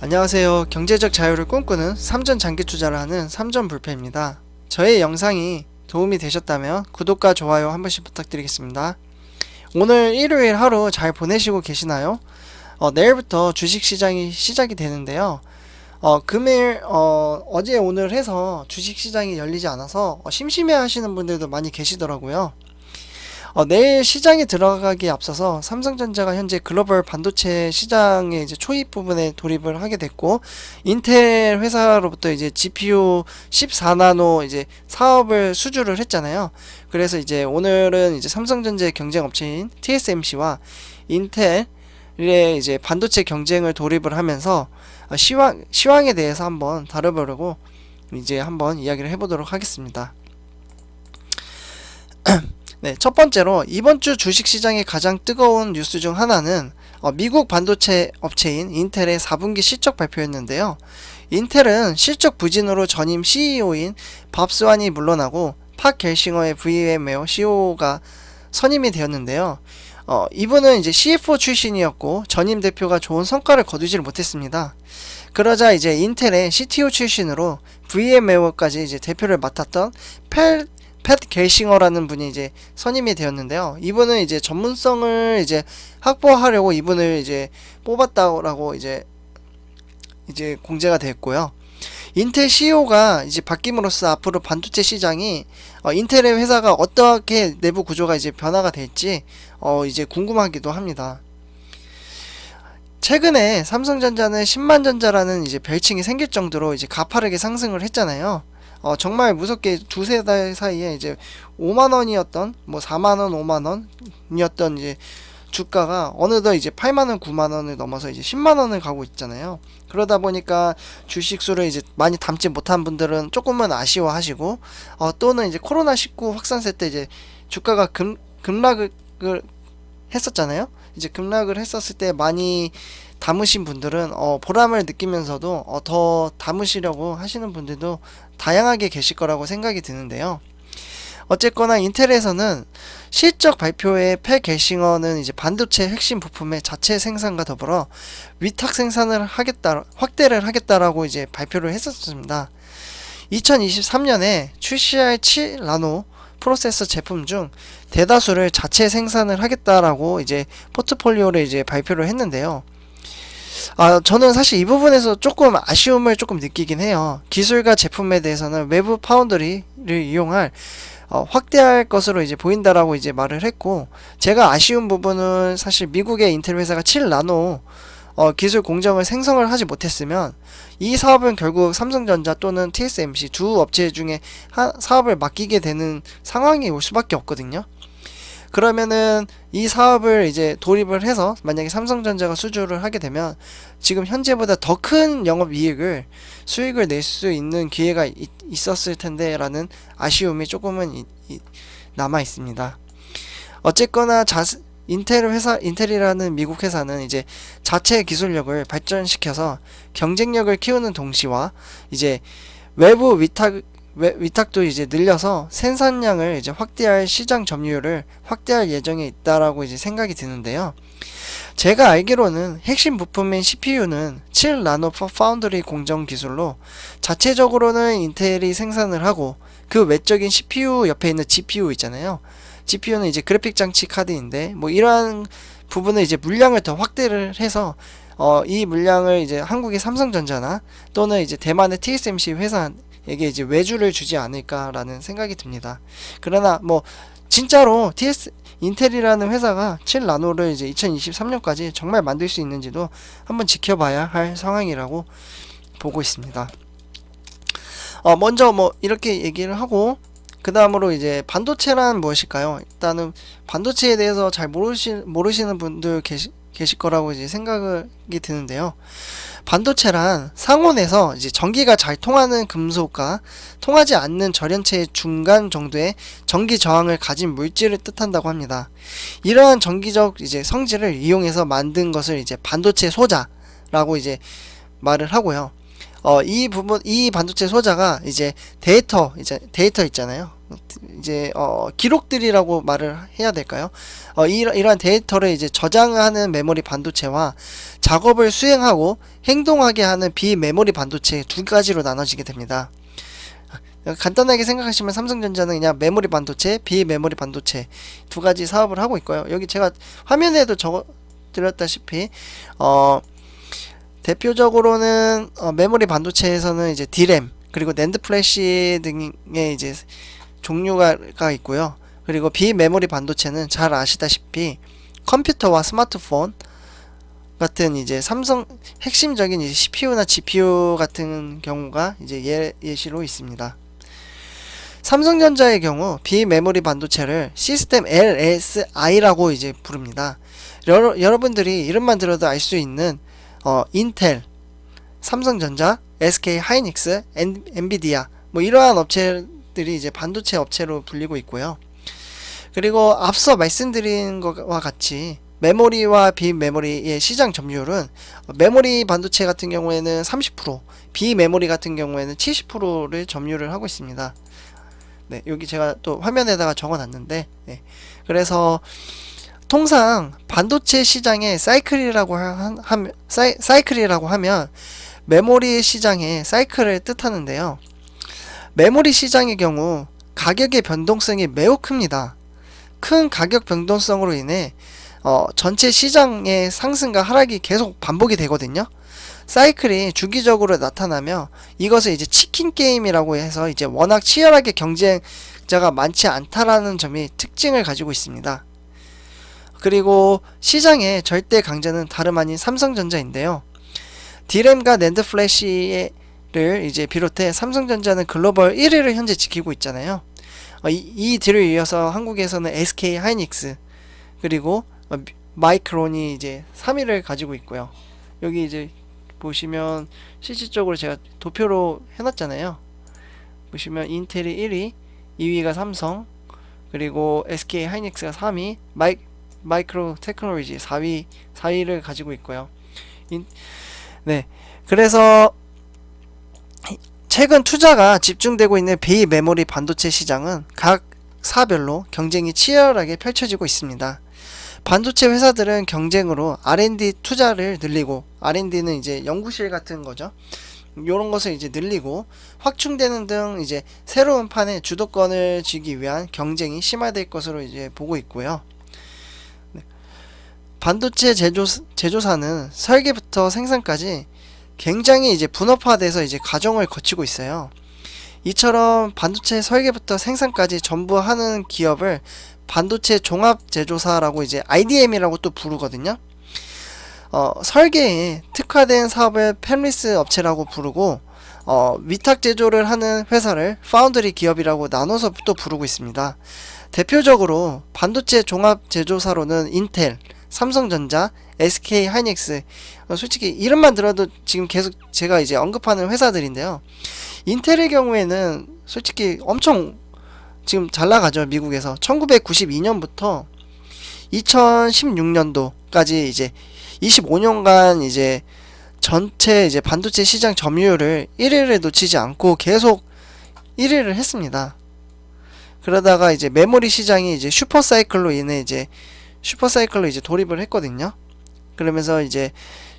안녕하세요. 경제적 자유를 꿈꾸는 삼전 장기 투자를 하는 삼전 불패입니다. 저의 영상이 도움이 되셨다면 구독과 좋아요 한 번씩 부탁드리겠습니다. 오늘 일요일 하루 잘 보내시고 계시나요? 어, 내일부터 주식 시장이 시작이 되는데요. 어, 금일 어, 어제 오늘 해서 주식 시장이 열리지 않아서 어, 심심해 하시는 분들도 많이 계시더라고요. 어, 내일 시장에 들어가기에 앞서서 삼성전자가 현재 글로벌 반도체 시장의 이제 초입 부분에 돌입을 하게 됐고 인텔 회사로부터 이제 GPU 14나노 이제 사업을 수주를 했잖아요. 그래서 이제 오늘은 이제 삼성전자의 경쟁 업체인 TSMC와 인텔의 이제 반도체 경쟁을 돌입을 하면서 어, 시황 시황에 대해서 한번 다뤄보려고 이제 한번 이야기를 해보도록 하겠습니다. 네, 첫 번째로 이번 주 주식 시장의 가장 뜨거운 뉴스 중 하나는 어, 미국 반도체 업체인 인텔의 4분기 실적 발표였는데요. 인텔은 실적 부진으로 전임 CEO인 밥 스완이 물러나고 팍 겔싱어의 VM웨어 CEO가 선임이 되었는데요. 어, 이분은 이제 CFO 출신이었고 전임 대표가 좋은 성과를 거두지를 못했습니다. 그러자 이제 인텔의 CTO 출신으로 VM웨어까지 이제 대표를 맡았던 펠, 팻 겔싱어라는 분이 이제 선임이 되었는데요. 이분은 이제 전문성을 이제 확보하려고 이분을 이제 뽑았다라고 이제 이제 공개가 됐고요. 인텔 CEO가 이제 바뀜으로써 앞으로 반도체 시장이 어, 인텔의 회사가 어떻게 내부 구조가 이제 변화가 될지 어, 이제 궁금하기도 합니다. 최근에 삼성전자는 10만 전자라는 이제 별칭이 생길 정도로 이제 가파르게 상승을 했잖아요. 어, 정말 무섭게 두세 달 사이에 이제 5만 원이었던 뭐 4만 원, 5만 원이었던 이제 주가가 어느덧 이제 8만 원, 9만 원을 넘어서 이제 10만 원을 가고 있잖아요. 그러다 보니까 주식 수를 이제 많이 담지 못한 분들은 조금은 아쉬워하시고 어, 또는 이제 코로나 19 확산세 때 이제 주가가 금 급락을 했었잖아요. 이제 급락을 했었을 때 많이 담으신 분들은 어, 보람을 느끼면서도 어, 더 담으시려고 하시는 분들도 다양하게 계실 거라고 생각이 드는데요. 어쨌거나 인텔에서는 실적 발표에 폐 게싱어는 이제 반도체 핵심 부품의 자체 생산과 더불어 위탁 생산을 하겠다 확대를 하겠다라고 이제 발표를 했었습니다. 2023년에 출시할 7 나노 프로세서 제품 중 대다수를 자체 생산을 하겠다라고 이제 포트폴리오를 이제 발표를 했는데요. 아, 저는 사실 이 부분에서 조금 아쉬움을 조금 느끼긴 해요. 기술과 제품에 대해서는 외부 파운드리를 이용할 어, 확대할 것으로 이제 보인다라고 이제 말을 했고 제가 아쉬운 부분은 사실 미국의 인텔 회사가 7나노 어, 기술 공정을 생성을 하지 못했으면 이 사업은 결국 삼성전자 또는 TSMC 두 업체 중에 한 사업을 맡기게 되는 상황이 올 수밖에 없거든요. 그러면은 이 사업을 이제 돌입을 해서 만약에 삼성전자가 수주를 하게 되면 지금 현재보다 더 큰 영업 이익을 수익을 낼 수 있는 기회가 있, 있었을 텐데라는 아쉬움이 조금은 이, 이, 남아 있습니다. 어쨌거나 자, 인텔 회사 인텔이라는 미국 회사는 이제 자체 기술력을 발전시켜서 경쟁력을 키우는 동시와 이제 외부 위탁 외, 위탁도 이제 늘려서 생산량을 이제 확대할 시장 점유율을 확대할 예정에 있다라고 이제 생각이 드는데요. 제가 알기로는 핵심 부품인 CPU는 7나노 파운드리 공정 기술로 자체적으로는 인텔이 생산을 하고 그 외적인 CPU 옆에 있는 GPU 있잖아요. GPU는 이제 그래픽 장치 카드인데 뭐 이러한 부분을 이제 물량을 더 확대를 해서 어, 이 물량을 이제 한국의 삼성전자나 또는 이제 대만의 TSMC 회사 에게 이제 외주를 주지 않을까라는 생각이 듭니다. 그러나 뭐 진짜로 TS 인텔이라는 회사가 7 나노를 이제 2023년까지 정말 만들 수 있는지도 한번 지켜봐야 할 상황이라고 보고 있습니다. 어, 먼저 뭐 이렇게 얘기를 하고 그 다음으로 이제 반도체란 무엇일까요? 일단은 반도체에 대해서 잘 모르시, 모르시는 분들 계시, 계실 거라고 이제 생각이 드는데요. 반도체란 상온에서 이제 전기가 잘 통하는 금속과 통하지 않는 절연체의 중간 정도의 전기 저항을 가진 물질을 뜻한다고 합니다. 이러한 전기적 이제 성질을 이용해서 만든 것을 이제 반도체 소자라고 이제 말을 하고요. 어, 이 부분, 이 반도체 소자가 이제 데이터, 이제 데이터 있잖아요. 이제 어, 기록들이라고 말을 해야 될까요? 어, 이, 이러한 데이터를 이제 저장하는 메모리 반도체와 작업을 수행하고 행동하게 하는 비메모리 반도체 두 가지로 나눠지게 됩니다. 간단하게 생각하시면 삼성전자는 그냥 메모리 반도체, 비메모리 반도체 두 가지 사업을 하고 있고요. 여기 제가 화면에도 적어 드렸다시피 어 대표적으로는 어, 메모리 반도체에서는 이제 D램 그리고 낸드 플래시 등의 이제 종류가 가 있고요. 그리고 비메모리 반도체는 잘 아시다시피 컴퓨터와 스마트폰 같은 이제 삼성 핵심적인 이제 CPU나 GPU 같은 경우가 이제 예, 예시로 있습니다. 삼성전자의 경우 비메모리 반도체를 시스템 LSI라고 이제 부릅니다. 여러, 여러분들이 이름만 들어도 알 수 있는 어, 인텔, 삼성전자, SK 하이닉스, 엔, 엔비디아 뭐 이러한 업체 들이 이제 반도체 업체로 불리고 있고요. 그리고 앞서 말씀드린 것과 같이 메모리와 비메모리의 시장 점유율은 메모리 반도체 같은 경우에는 30%, 비메모리 같은 경우에는 70%를 점유를 하고 있습니다. 네, 여기 제가 또 화면에다가 적어놨는데, 네. 그래서 통상 반도체 시장의 사이클이라고 하, 하, 사이, 사이클이라고 하면 메모리 시장의 사이클을 뜻하는데요. 메모리 시장의 경우 가격의 변동성이 매우 큽니다. 큰 가격 변동성으로 인해 어, 전체 시장의 상승과 하락이 계속 반복이 되거든요. 사이클이 주기적으로 나타나며 이것을 이제 치킨 게임이라고 해서 이제 워낙 치열하게 경쟁자가 많지 않다라는 점이 특징을 가지고 있습니다. 그리고 시장의 절대 강자는 다름 아닌 삼성전자인데요. 디램과 낸드 플래시 를 이제 비롯해 삼성전자는 글로벌 1위를 현재 지키고 있잖아요. 어, 이, 이 뒤를 이어서 한국에서는 SK 하이닉스 그리고 어, 마이크론이 이제 3위를 가지고 있고요. 여기 이제 보시면 실질적으로 제가 도표로 해놨잖아요. 보시면 인텔이 1위, 2위가 삼성, 그리고 SK 하이닉스가 3위, 마이, 마이크로 테크놀로지 4위, 4위를 가지고 있고요. 인, 네. 그래서 최근 투자가 집중되고 있는 비메모리 반도체 시장은 각 사별로 경쟁이 치열하게 펼쳐지고 있습니다. 반도체 회사들은 경쟁으로 R&D 투자를 늘리고 R&D는 이제 연구실 같은 거죠. 요런 것을 이제 늘리고 확충되는 등 이제 새로운 판에 주도권을 쥐기 위한 경쟁이 심화될 것으로 이제 보고 있고요. 네. 반도체 제조 제조사는 설계부터 생산까지 굉장히 이제 분업화돼서 이제 과정을 거치고 있어요. 이처럼 반도체 설계부터 생산까지 전부 하는 기업을 반도체 종합 제조사라고 이제 IDM이라고 또 부르거든요. 어, 설계에 특화된 사업을 펜리스 업체라고 부르고 어, 위탁 제조를 하는 회사를 파운드리 기업이라고 나눠서 또 부르고 있습니다. 대표적으로 반도체 종합 제조사로는 인텔, 삼성전자, SK 하이닉스 어, 솔직히 이름만 들어도 지금 계속 제가 이제 언급하는 회사들인데요. 인텔의 경우에는 솔직히 엄청 지금 잘 나가죠 미국에서 1992년부터 2016년도까지 이제 25년간 이제 전체 이제 반도체 시장 점유율을 1위를 놓치지 않고 계속 1위를 했습니다. 그러다가 이제 메모리 시장이 이제 슈퍼 사이클로 인해 이제 슈퍼 사이클로 이제 돌입을 했거든요. 그러면서 이제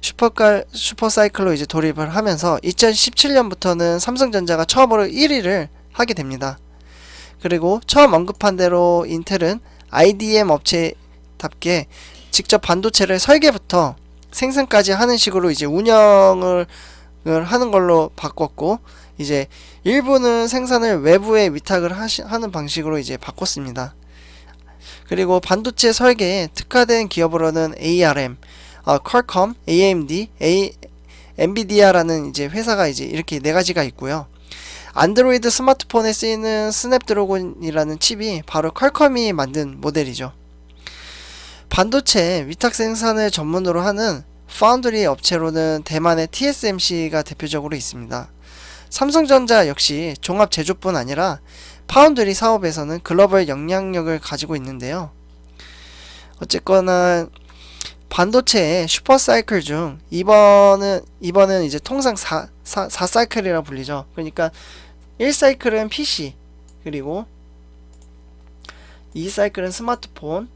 슈퍼칼 슈퍼 사이클로 이제 돌입을 하면서 2017년부터는 삼성전자가 처음으로 1위를 하게 됩니다. 그리고 처음 언급한 대로 인텔은 IDM 업체답게 직접 반도체를 설계부터 생산까지 하는 식으로 이제 운영을 하는 걸로 바꿨고 이제 일부는 생산을 외부에 위탁을 하시, 하는 방식으로 이제 바꿨습니다. 그리고 반도체 설계에 특화된 기업으로는 ARM, 어, 퀄컴, AMD, A, 엔비디아라는 이제 회사가 이제 이렇게 네 가지가 있고요. 안드로이드 스마트폰에 쓰이는 스냅드래곤이라는 칩이 바로 퀄컴이 만든 모델이죠. 반도체 위탁 생산을 전문으로 하는 파운드리 업체로는 대만의 TSMC가 대표적으로 있습니다. 삼성전자 역시 종합 제조뿐 아니라 파운드리 사업에서는 글로벌 영향력을 가지고 있는데요. 어쨌거나 반도체의 슈퍼 사이클 중 2번은 2번은 이제 통상 4, 4, 4사이클이라 불리죠. 그러니까 1사이클은 PC 그리고 2사이클은 스마트폰,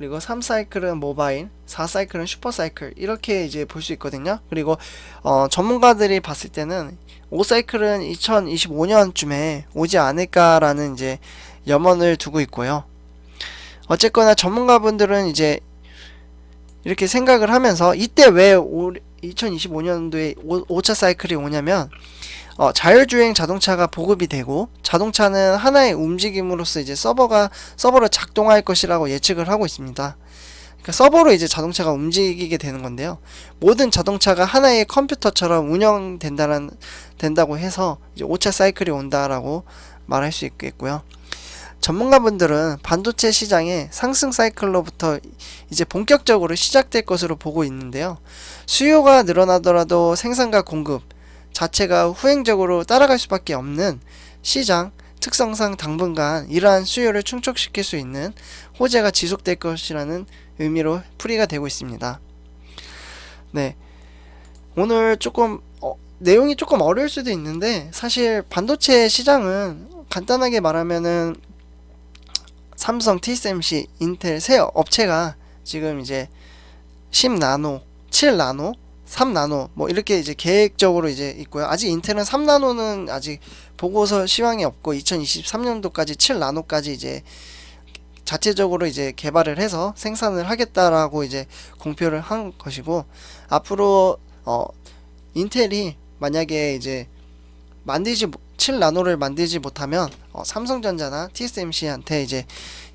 그리고 3사이클은 모바일, 4사이클은 슈퍼사이클 이렇게 이제 볼 수 있거든요. 그리고 어, 전문가들이 봤을 때는 5사이클은 2025년쯤에 오지 않을까라는 이제 염원을 두고 있고요. 어쨌거나 전문가분들은 이제 이렇게 생각을 하면서 이때 왜 2025년도에 5차 사이클이 오냐면 어, 자율주행 자동차가 보급이 되고 자동차는 하나의 움직임으로써 이제 서버가 서버로 작동할 것이라고 예측을 하고 있습니다. 그러니까 서버로 이제 자동차가 움직이게 되는 건데요. 모든 자동차가 하나의 컴퓨터처럼 운영된다는 된다고 해서 이제 5차 사이클이 온다라고 말할 수 있겠고요. 전문가분들은 반도체 시장의 상승 사이클로부터 이제 본격적으로 시작될 것으로 보고 있는데요. 수요가 늘어나더라도 생산과 공급 자체가 후행적으로 따라갈 수밖에 없는 시장 특성상 당분간 이러한 수요를 충족시킬 수 있는 호재가 지속될 것이라는 의미로 풀이가 되고 있습니다. 네. 오늘 조금 어, 내용이 조금 어려울 수도 있는데 사실 반도체 시장은 간단하게 말하면은 삼성, TSMC, 인텔 세 업체가 지금 이제 10나노, 7나노, 3나노 뭐 이렇게 이제 계획적으로 이제 있고요. 아직 인텔은 3나노는 아직 보고서 시황이 없고 2023년도까지 7나노까지 이제 자체적으로 이제 개발을 해서 생산을 하겠다라고 이제 공표를 한 것이고 앞으로 어 인텔이 만약에 이제 만들지 7나노를 만들지 못하면 어, 삼성전자나 TSMC한테 이제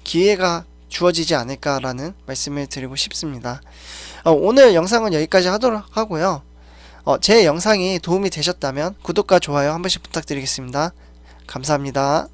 기회가 주어지지 않을까라는 말씀을 드리고 싶습니다. 어, 오늘 영상은 여기까지 하도록 하고요. 어, 제 영상이 도움이 되셨다면 구독과 좋아요 한 번씩 부탁드리겠습니다. 감사합니다.